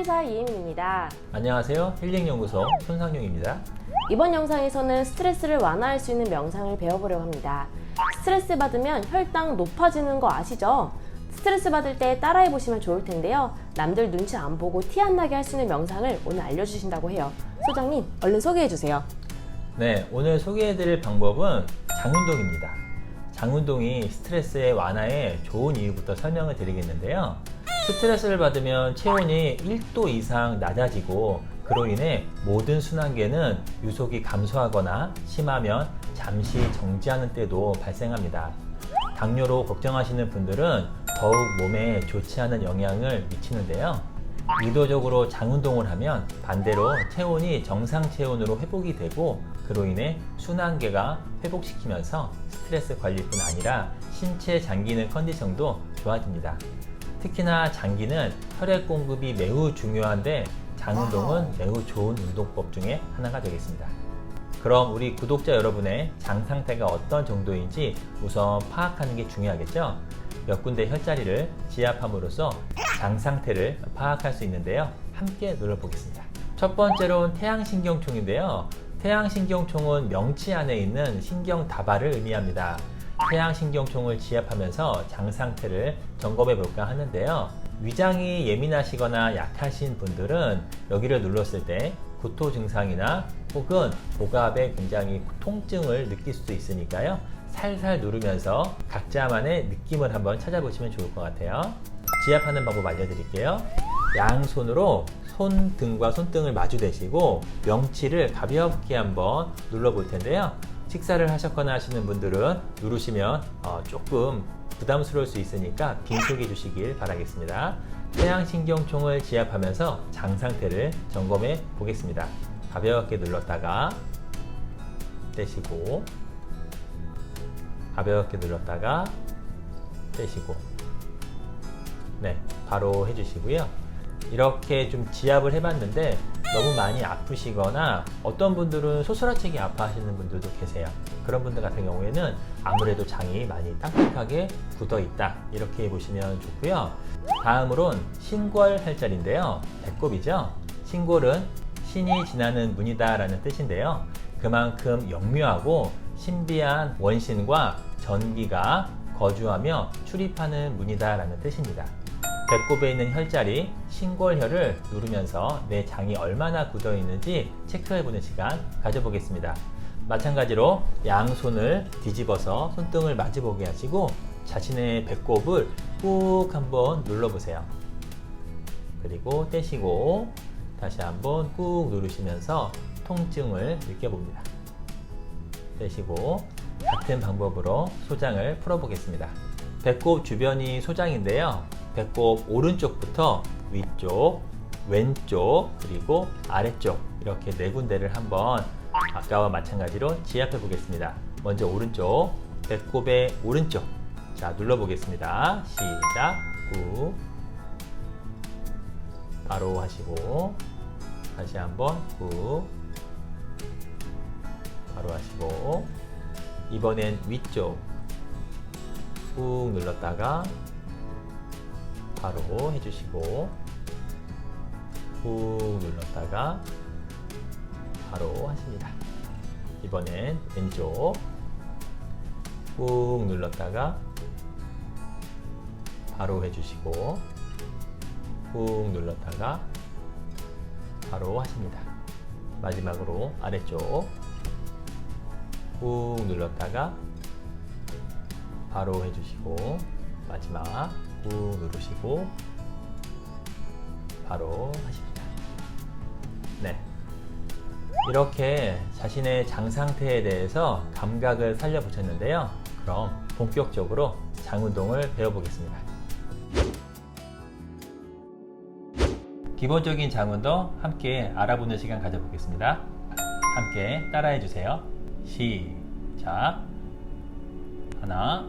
안녕하세요. 한의사 이혜민입니다. 안녕하세요. 힐링연구소 손상용입니다. 이번 영상에서는 스트레스를 완화할 수 있는 명상을 배워보려고 합니다. 스트레스 받으면 혈당 높아지는 거 아시죠? 스트레스 받을 때 따라해 보시면 좋을 텐데요. 남들 눈치 안 보고 티 안 나게 할 수 있는 명상을 오늘 알려주신다고 해요. 소장님, 얼른 소개해 주세요. 네, 오늘 소개해드릴 방법은 장운동입니다. 장운동이 스트레스의 완화에 좋은 이유부터 설명을 드리겠는데요. 스트레스를 받으면 체온이 1도 이상 낮아지고 그로 인해 모든 순환계는 유속이 감소하거나 심하면 잠시 정지하는 때도 발생합니다. 당뇨로 걱정하시는 분들은 더욱 몸에 좋지 않은 영향을 미치는데요. 의도적으로 장운동을 하면 반대로 체온이 정상 체온으로 회복이 되고 그로 인해 순환계가 회복시키면서 스트레스 관리뿐 아니라 신체 장기능 컨디션도 좋아집니다. 특히나 장기는 혈액 공급이 매우 중요한데 장운동은 매우 좋은 운동법 중에 하나가 되겠습니다. 그럼 우리 구독자 여러분의 장 상태가 어떤 정도인지 우선 파악하는 게 중요하겠죠? 몇 군데 혈자리를 지압함으로써 장 상태를 파악할 수 있는데요. 함께 눌러보겠습니다. 첫 번째로는 태양신경총인데요. 태양신경총은 명치 안에 있는 신경 다발을 의미합니다. 태양신경총을 지압하면서 장 상태를 점검해 볼까 하는데요. 위장이 예민하시거나 약하신 분들은 여기를 눌렀을 때 구토 증상이나 혹은 복압에 굉장히 통증을 느낄 수도 있으니까요. 살살 누르면서 각자만의 느낌을 한번 찾아보시면 좋을 것 같아요. 지압하는 방법 알려드릴게요. 양손으로 손등과 손등을 마주 대시고 명치를 가볍게 한번 눌러 볼 텐데요. 식사를 하셨거나 하시는 분들은 누르시면 어, 조금 부담스러울 수 있으니까 빈속해 주시길 바라겠습니다. 태양신경총을 지압하면서 장 상태를 점검해 보겠습니다. 가볍게 눌렀다가 떼시고 가볍게 눌렀다가 떼시고 네 바로 해주시고요 이렇게 좀 지압을 해봤는데 너무 많이 아프시거나 어떤 분들은 소스라치게 아파하시는 분들도 계세요. 그런 분들 같은 경우에는 아무래도 장이 많이 딱딱하게 굳어 있다. 이렇게 보시면 좋고요. 다음으론 신골 혈자리인데요. 배꼽이죠? 신골은 신이 지나는 문이다 라는 뜻인데요. 그만큼 영묘하고 신비한 원신과 전기가 거주하며 출입하는 문이다 라는 뜻입니다. 배꼽에 있는 혈자리 신골혈을 누르면서 내 장이 얼마나 굳어 있는지 체크해 보는 시간 가져보겠습니다. 마찬가지로 양손을 뒤집어서 손등을 마주보게 하시고 자신의 배꼽을 꾹 한번 눌러보세요. 그리고 떼시고 다시 한번 꾹 누르시면서 통증을 느껴봅니다. 떼시고 같은 방법으로 소장을 풀어보겠습니다. 배꼽 주변이 소장인데요. 배꼽 오른쪽부터 위쪽, 왼쪽, 그리고 아래쪽 이렇게 네 군데를 한번 아까와 마찬가지로 지압해 보겠습니다. 먼저 오른쪽, 배꼽의 오른쪽. 자, 눌러 보겠습니다. 시작. 꾹. 바로 하시고, 다시 한번 꾹. 바로 하시고, 이번엔 위쪽 꾹 눌렀다가 바로 해주시고 꾹 눌렀다가 바로 하십니다. 이번엔 왼쪽 꾹 눌렀다가 바로 해주시고 꾹 눌렀다가 바로 하십니다. 마지막으로 아래쪽 꾹 눌렀다가 바로 해주시고 마지막 꾹 누르시고 바로 하십니다. 네. 이렇게 자신의 장 상태에 대해서 감각을 살려보셨는데요. 그럼 본격적으로 장 운동을 배워보겠습니다. 기본적인 장 운동 함께 알아보는 시간 가져보겠습니다. 함께 따라해 주세요. 시작. 하나,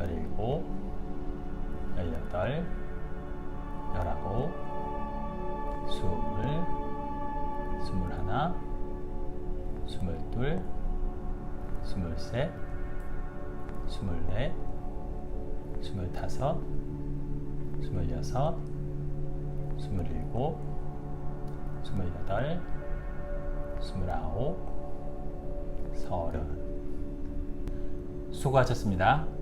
열일곱, 열여덟, 열아홉, 스물, 스물하나, 스물둘, 스물셋, 스물넷, 스물다섯, 스물여섯. 수고하셨습니다.